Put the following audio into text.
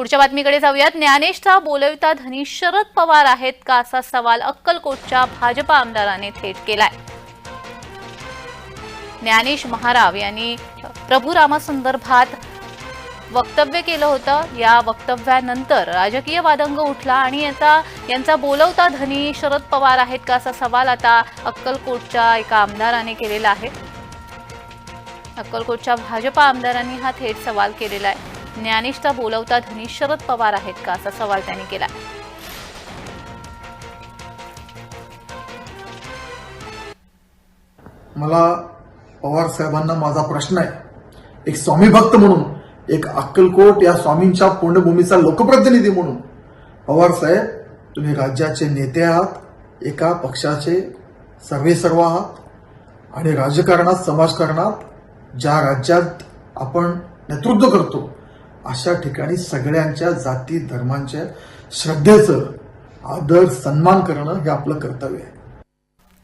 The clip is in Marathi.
पुढच्या बातमीकडे जाऊयात. ज्ञानेशचा बोलविता धनी शरद पवार आहेत का असा सवाल अक्कलकोटच्या भाजपा आमदाराने थेट केलाय. ज्ञानेश महाराव यांनी प्रभू रामासंदर्भात वक्तव्य केलं होतं. या वक्तव्यानंतर राजकीय वादंग उठला आणि याचा यांचा बोलवता धनी शरद पवार आहेत का असा सवाल आता अक्कलकोटच्या एका आमदाराने केलेला आहे. अक्कलकोटच्या भाजपा आमदारांनी हा थेट सवाल केलेला आहे. ज्ञानेशचा बोलवता धनी शरद पवार आहेत का असा सवाल त्यांनी केला. मला पवार साहेबांना माझा प्रश्न आहे. एक स्वामी भक्त म्हणून एक अक्कलकोट या स्वामींच्या पुण्यभूमीचा लोकप्रतिनिधी म्हणून. पवार साहेब तुम्ही राज्याचे नेते आहात एका पक्षाचे सर्वे सर्व आहात आणि राजकारणात समाजकारणात ज्या राज्यात आपण नेतृत्व करतो अशा ठिकाणी सगळ्यांच्या जाती धर्मांच्या श्रद्धेचं आदर सन्मान करणं हे आपलं कर्तव्य आहे.